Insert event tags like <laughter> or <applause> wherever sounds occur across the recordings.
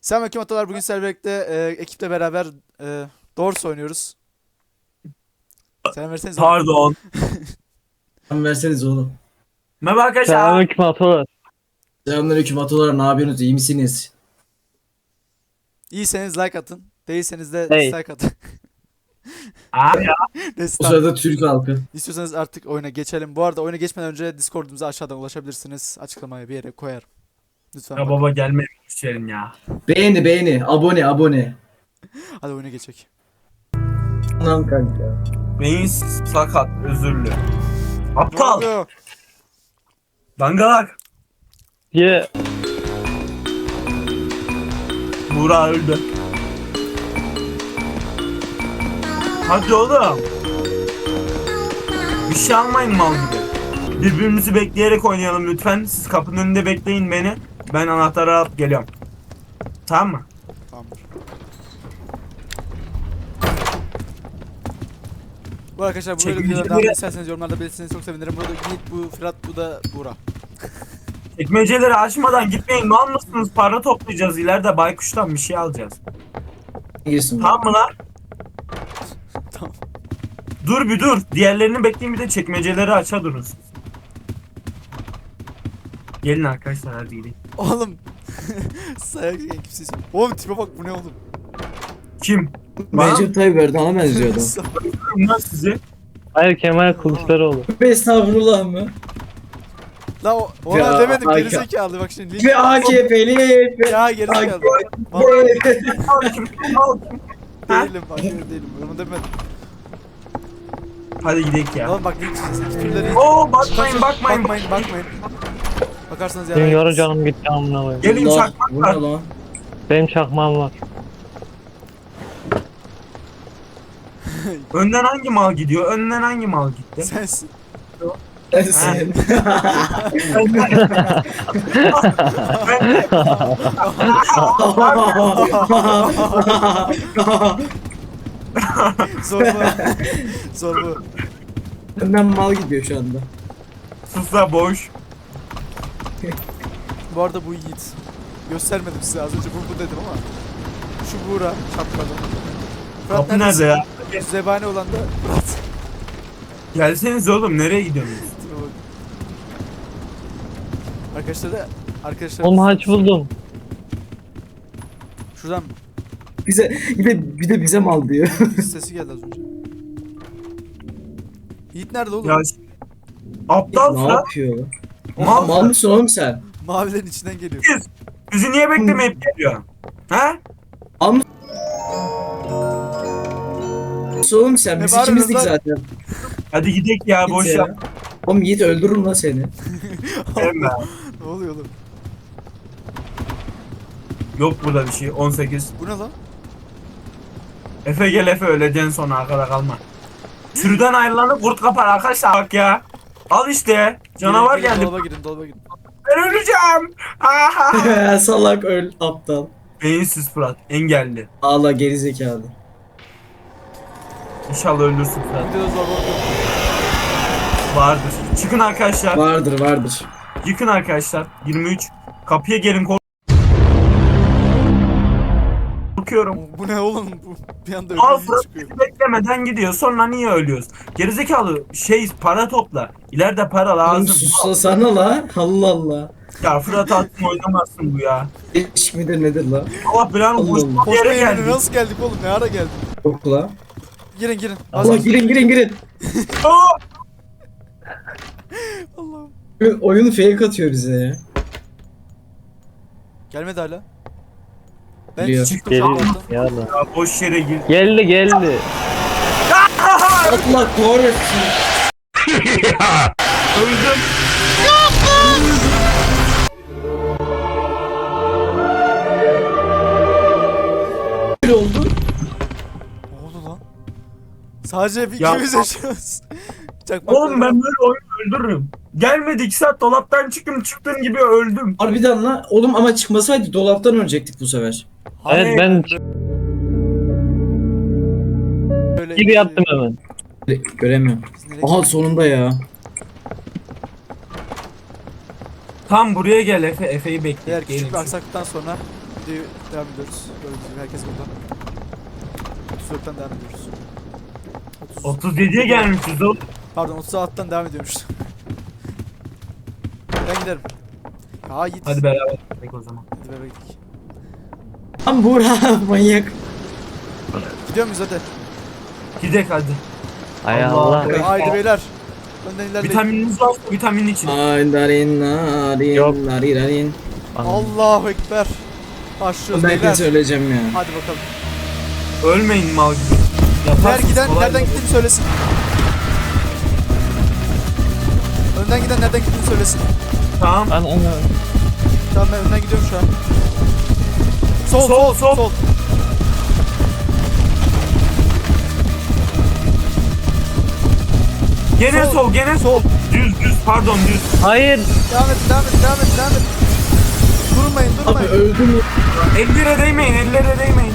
Selamünaleyküm Atalar. Bugün sizlerle birlikte e, ekiple beraber e, Doors oynuyoruz. Selam verseniz. Pardon. <laughs> Selam verseniz oğlum. Merhaba arkadaşlar. Selamünaleyküm Atalar. Selamünaleyküm Atolar ne yapıyorsunuz iyi misiniz? İyiyseniz like atın. Değilseniz de Hey. dislike atın. Abi ya. O <laughs> Destan. sırada Türk halkı. İstiyorsanız artık oyuna geçelim. Bu arada oyuna geçmeden önce Discord'umuza aşağıdan ulaşabilirsiniz. Açıklamaya bir yere koyarım. Lütfen Ya bakın. baba gelme içerim ya. Beğeni beğeni abone abone. Hadi oyuna geçek. Anam kanka. Beyin sakat özürlü. Aptal. Dangalak. Ye. Buğra öldü. Hadi oğlum. Bir şey almayın mal gibi. Birbirimizi bekleyerek oynayalım lütfen. Siz kapının önünde bekleyin beni. Ben anahtarı alıp geliyorum. Tamam mı? Tamamdır. Bu arkadaşlar bu böyle Çekilişe videoları devam isterseniz yorumlarda belirtirseniz çok sevinirim. Burada Yiğit, bu Fırat, bu da Buğra. <laughs> Ekmeceleri açmadan gitmeyin. Mal mısınız? Para toplayacağız. İleride baykuştan bir şey alacağız. Girsin. Tamam mı lan? <laughs> Tamam. Dur bir dur. Diğerlerini bekleyin bir de çekmeceleri aça durun. siz. Gelin arkadaşlar hadi gidelim. Oğlum. <laughs> Sayak kimsesiz. Oğlum tipe bak bu ne oğlum? Kim? Recep Tayyip Erdoğan'a benziyordu. <laughs> bunlar sizi. Hayır Kemal Kılıçdaroğlu. Estağfurullah mı? La o, ona Ya, demedim Hakan. gerizekalı bak şimdi. Ve AKP'li. Ya kim? Ha? <laughs> değilim bak değilim. Onu demedim. Hadi gidelim ya. Oğlum bak ilk iki türleri Oo bakmayın bakmayın. bakmayın bakmayın. Bakarsanız Benim yani. yarı canım gitti amına koyayım. Gelin Allah, çakmak bu var. ne lan? Benim çakmağım var. <laughs> Önden hangi mal gidiyor? Önden hangi mal gitti? Sensin. Sen. <laughs> Zor bu. Zor bu. Önden mal gidiyor şu anda. Susa boş. <laughs> Bu arada bu Yiğit. Göstermedim size az önce bu, bu dedim ama. Şu Buğra çapkalı. Fırat Kapı nerede ya? Zebani olan da Fırat. Gelseniz oğlum nereye gidiyorsunuz? Arkadaşlar da arkadaşlar Oğlum haç buldum. şuradan Bize bir de bir de bize mal diyor. <laughs> sesi geldi az önce. Yiğit nerede oğlum? Ya aptal ne Fırat. yapıyor? Mal. Mal mısın oğlum sen? Mavilerin içinden geliyor. Bizi niye beklemeyip geliyor? Ha? Mısın oğlum sen? Ne Biz bağırıyorsun ikimizdik lan? zaten. Hadi gidelim ya Git boş ya. yap. Oğlum Yiğit öldürürüm lan seni. <laughs> Emre. ne oluyor oğlum? Yok burada bir şey. 18. Bu ne lan? Efe gel Efe öleceksin sonra arkada kalma. Sürüden ayrılanı kurt kapar arkadaşlar bak ya. Al işte. Canavar geldi. Dolaba girin dolaba girin. Ben öleceğim. Aha. <laughs> Salak öl aptal. Beyinsiz Fırat. Engelli. Ağla gerizekalı. İnşallah ölürsün Fırat. Vardır. Çıkın arkadaşlar. Vardır vardır. Yıkın arkadaşlar. 23. Kapıya gelin korkuyorum. Bu ne oğlum? Bu bir anda Fırat çıkıyor. beklemeden gidiyor. Sonra niye ölüyoruz? Gerizekalı şey para topla. İleride para Oğlum lazım. suslasana la. Allah Allah. Ya Fırat attım oynamazsın bu ya. İş midir nedir la? Allah belanı Allah yere yerine geldik. nasıl geldik oğlum? Ne ara geldik? Yok la. Girin girin. Allah girin girin girin. Aa! Allah'ım. Oyun- Oyunu fake atıyor bize ya. Gelmedi hala. Ben Geliyor. şapkadan. Ya boş yere gir. Geldi geldi. Allah kahretsin. <laughs> Öldüm. Böyle oldu. Ne oldu lan? Sadece bir Ya- ikimiz yaşıyoruz. Çakmaklar Oğlum ben böyle oyunu öldürürüm. Gelmedi 2 saat dolaptan çıktım çıktığın gibi öldüm. Harbiden la. Oğlum ama çıkmasaydı dolaptan ölecektik bu sefer. Evet ben Böyle gibi yaptım hemen. Göremiyorum. Aha sonunda ya. Tam buraya gel Efe. Efe'yi bekle. Eğer küçük Gelin. bir aksaklıktan sonra videoyu devam ediyoruz. Gördüğünüz gibi herkes burada. 34'ten devam ediyoruz. 30, 37'ye gelmişiz oğlum. Pardon 36'dan devam ediyormuş. ben giderim. Ha git. Hadi beraber gidelim o zaman. Hadi beraber gittik. Lan Buğra <laughs> manyak. Gidiyor muyuz hadi? Gidek hadi. Hay Allah. Allah. Haydi beyler. Önden ilerleyin. Vitamininiz var vitaminin için. Ay darin narin Yok. narin narin. Allahu Ekber. Başlıyoruz Ben beyler. söyleyeceğim ya. Hadi bakalım. Ölmeyin mal gibi. Her Yaparsınız, giden kolay nereden gelsin. gittiğini söylesin. Önden giden nereden gittiğini söylesin. Tamam. An ana. Tamam ben önden gidiyorum şu an. Sol Sol, sol sol. sol. Gene Sol. sol, gene sol. Düz düz pardon düz. Hayır. Devam et devam et devam et devam et. Durmayın Abi durmayın. öldüm. Ellere değmeyin, ellere değmeyin.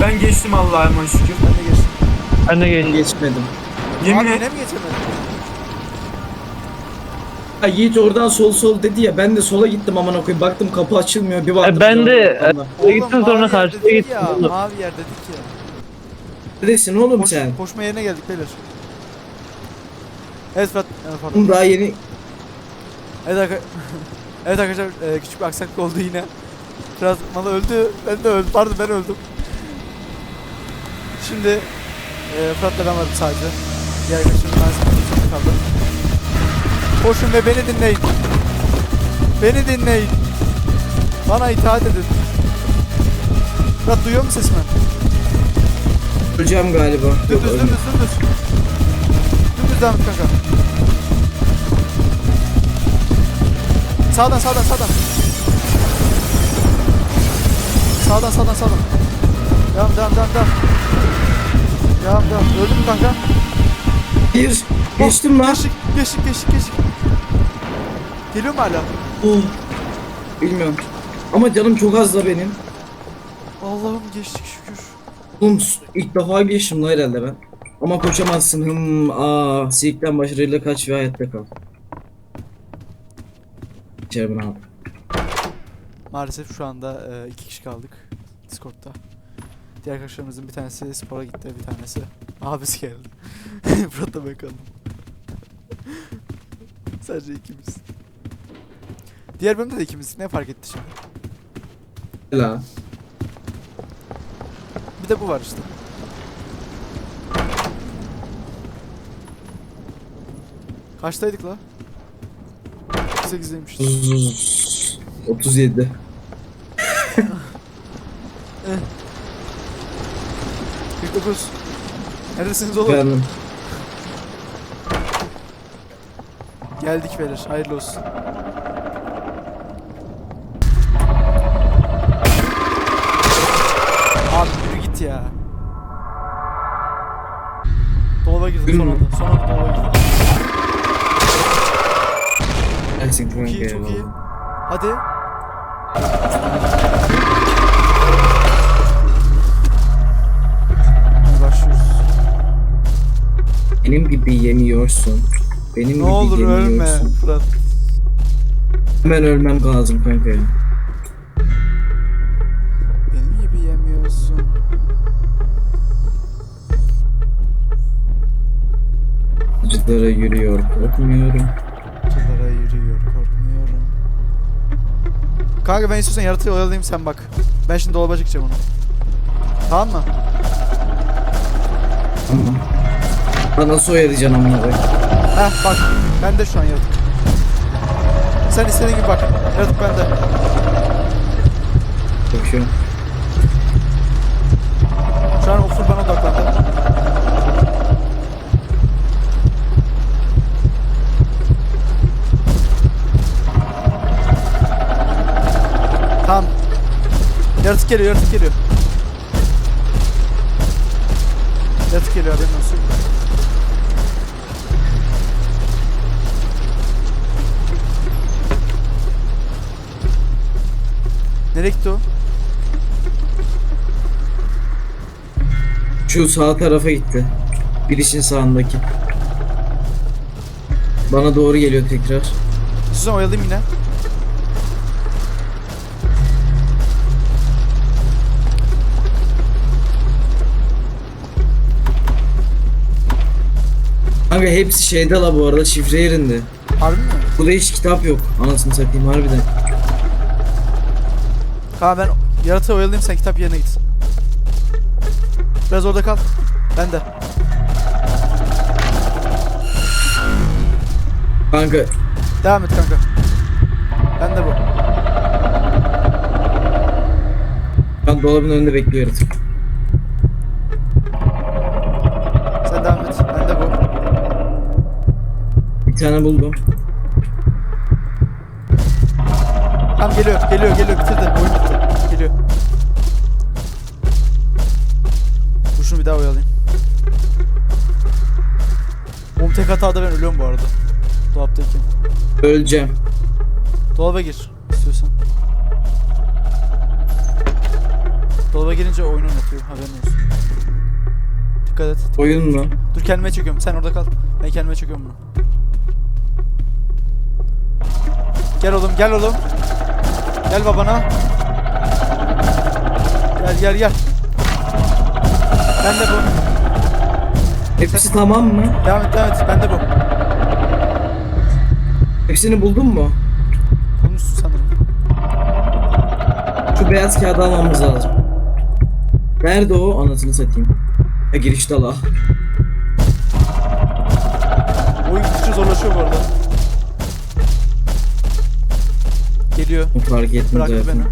Ben geçtim Allah'a emanet şükür. Ben de geçtim. Ben de Ben geçtim. geçmedim. Yemin Abi et. mi? Ha Yiğit oradan sol sol dedi ya ben de sola gittim amına koyayım baktım kapı açılmıyor bir baktım. E, ben de- Oraya gittin sonra karşıya gittin Ya, oğlum. mavi yer dedik ya. Neredesin oğlum Koş, sen? koşma yerine geldik beyler. Evet Fırat. Evet, daha yeni Evet, arka- <laughs> evet arkadaşlar e, küçük bir aksaklık oldu yine. Biraz malı öldü. Ben de öldüm. Pardon ben öldüm. Şimdi e, Fırat'la ben varım sadece. Diğer arkadaşlarım ben kaldı. Koşun ve beni dinleyin. Beni dinleyin. Bana itaat edin. Fırat duyuyor musun sesimi? öleceğim galiba. Dümdüz dümdüz dümdüz. Dümdüz devam et kanka. Sağdan sağdan sağdan. Sağdan sağdan sağdan. Devam devam devam devam. Devam devam. Öldün mü kanka? Bir geçtim lan. Geçtik geçtik geçtik geçtik. Geliyor mu hala? Oh. Bilmiyorum. Ama canım çok az da benim. Allah'ım geçtik şükür. Oğlum ilk defa geçtim la herhalde ben. Ama koşamazsın. Hım aa Silk'ten başarıyla kaç ve hayatta kal. İçeri abi. Maalesef şu anda e, iki kişi kaldık Discord'da. Diğer arkadaşlarımızın bir tanesi spora gitti, bir tanesi abisi geldi. <laughs> Fırat'la ben kaldım. <laughs> Sadece ikimiz. Diğer bölümde de ikimiz. Ne fark etti şimdi? La. Bir de bu var işte. Kaçtaydık la? 8'deymişiz. Zzz. 37. Eh. 49. Neredesiniz oğlum? Geldik beyler. Hayırlı olsun. Ya. Dolaba girdim son anda. Son anda dolaba girdim. Çok iyi, çok iyi. Hadi. Başlıyoruz. Benim gibi yemiyorsun. Benim Ne gibi olur ölme yemiyorsun. Fırat. Hemen ölmem lazım kanka ya. Acılara yürüyor korkmuyorum. Acılara yürüyor korkmuyorum. Kanka ben istiyorsan yaratığı oyalayayım sen bak. Ben şimdi dolaba çıkacağım onu. Tamam mı? Ama. Bana nasıl oyalayacaksın amına koyayım? Heh bak. Ben de şu an yaratık. Sen istediğin gibi bak. Yaratık bende. Bakıyorum. Şu an Yaratık geliyor, yaratık geliyor. Yaratık geliyor haberin olsun. Nereye gitti o? Şu sağ tarafa gitti. Bir işin sağındaki. Bana doğru geliyor tekrar. Susan oyalayayım yine. Kanka hepsi şeyde la bu arada şifre yerinde. Harbi mi? Burada hiç kitap yok. Anasını satayım harbiden. Kanka ben yaratığı oyalayayım sen kitap yerine git. Biraz orada kal. Ben de. Kanka Devam et kanka. Ben de bu. ben dolabın önünde bekliyorum. Tane buldum. Tamam geliyor. Geliyor geliyor. Bitirdi. Oyun bitti. Geliyor. Dur şunu bir daha oyalayayım. Oğlum tek hatada ben ölüyorum bu arada. Dolaptayken. Öleceğim. Dolaba gir istiyorsan. Dolaba girince oyun oynatıyor haberin olsun. Dikkat et. Oyun mu? Dur kendime çekiyorum. Sen orada kal. Ben kendime çekiyorum bunu. Gel oğlum, gel oğlum. Gel babana. Gel gel gel. Ben de bu. Hepsi tamam mı? Devam et devam et. Ben de bu. Hepsini buldun mu? Bulmuşsun sanırım. Şu beyaz kağıdı almamız lazım. Nerede o? Anasını satayım. Ha girişte la. Oyun gittikçe zorlaşıyor bu arada. Geliyor. Fark ettim Bıraktı zaten. beni.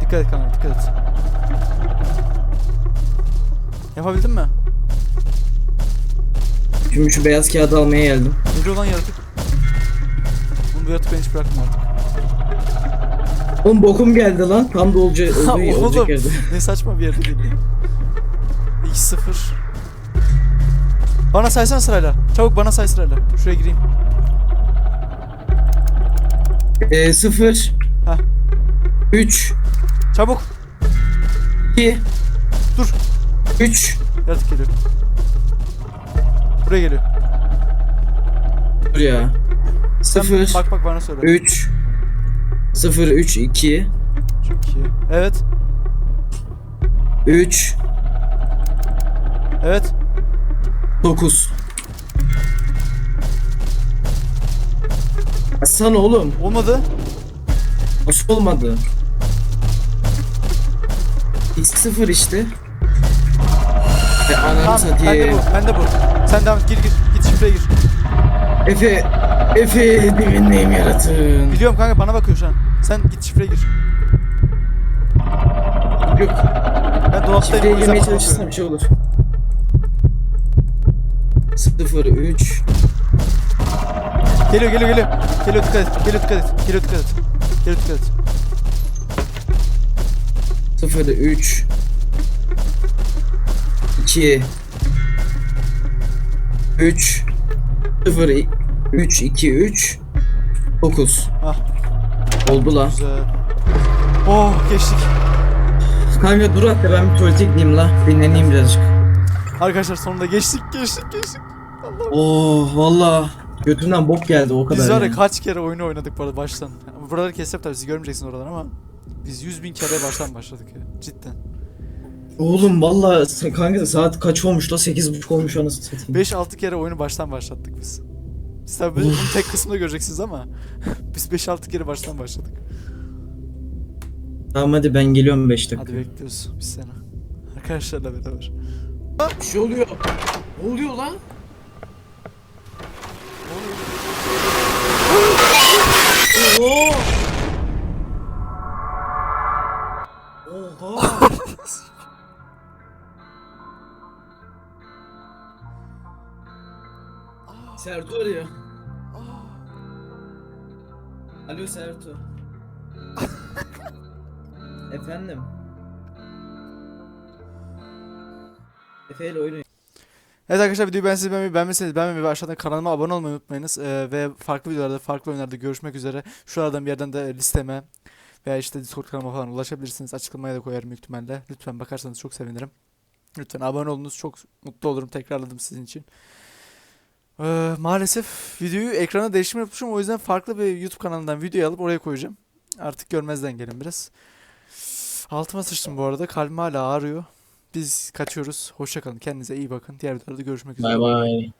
Dikkat et kanka dikkat et. Yapabildin mi? Şimdi şu beyaz kağıdı almaya geldim. Geliyor lan yaratık. Bunu bu yaratık beni hiç bırakmıyor artık. Oğlum bokum geldi lan. Tam da olacak, Ha, <laughs> olduğu, olacak yerde. ne saçma bir yerde geliyor. 2-0. Bana saysan sırayla. Çabuk bana say sırayla. Şuraya gireyim. Ee, 0 Heh. 3 Çabuk. 2 Dur. 3 Yaratık geliyor. Buraya geliyor. Dur ya. Sen 0 Bak bak bana söyle. 3 0 3 2 Çok iyi. Evet. 3 Evet. 9 Sana oğlum. Olmadı. Nasıl olmadı? X0 işte. E ananı Tamam. Ben de satayım. bu. Ben de bu. Sen devam et. Gir gir. Git şifreye gir. Efe, Efe dibindeyim yaratın. Biliyorum kanka bana bakıyor şu an. Sen git şifreye gir. Yok, Ben dolaptayım. şifreye o yüzden girmeye bana çalışırsam bakıyor. bir şey olur. 0 3 Geliyor geliyor geliyor. Geliyor dikkat et. Geliyor dikkat et. Geliyor dikkat et. Geliyor dikkat et. 0 3 2 3 0 3 2 3 9 Ah Oldu la. güzel. Oh geçtik. Kanka dur hatta ben bir tuvalete gideyim la. Dinleneyim birazcık. Arkadaşlar sonunda geçtik geçtik geçtik. Oh valla. Götümden bok geldi o kadar. Biz var ya yani. kaç kere oyunu oynadık bu arada baştan. Ama buraları kesip tabii siz görmeyeceksiniz oradan ama biz 100 bin kere baştan başladık ya cidden. Oğlum valla kanka saat kaç olmuş la? 8.30 olmuş anasını satayım. 5-6 kere oyunu baştan başlattık biz. Siz tabii bunu tek kısmında göreceksiniz ama <laughs> biz 5-6 kere baştan başladık. Tamam hadi ben geliyorum 5 dakika. Hadi bekliyoruz biz seni. Arkadaşlarla beraber. Bir şey oluyor. Ne oluyor lan? Oha! Oha! Sertu arıyor. Alo Sertu. Efendim. Efe ile oyun Evet arkadaşlar videoyu beğendiyseniz beğenmeyi, beğenmezseniz beğenmeyi ve aşağıdan kanalıma abone olmayı unutmayınız. Ee, ve farklı videolarda, farklı oyunlarda görüşmek üzere. Şuralardan bir yerden de listeme veya işte Discord kanalıma falan ulaşabilirsiniz. Açıklamaya da koyarım büyük ihtimalle. Lütfen bakarsanız çok sevinirim. Lütfen abone olunuz. Çok mutlu olurum. Tekrarladım sizin için. Ee, maalesef videoyu ekrana değiştirme yapmışım. O yüzden farklı bir YouTube kanalından video alıp oraya koyacağım. Artık görmezden gelin biraz. Altıma sıçtım bu arada. Kalbim hala ağrıyor. Biz kaçıyoruz. Hoşça kalın. Kendinize iyi bakın. Diğer videolarda görüşmek üzere. Bay bay.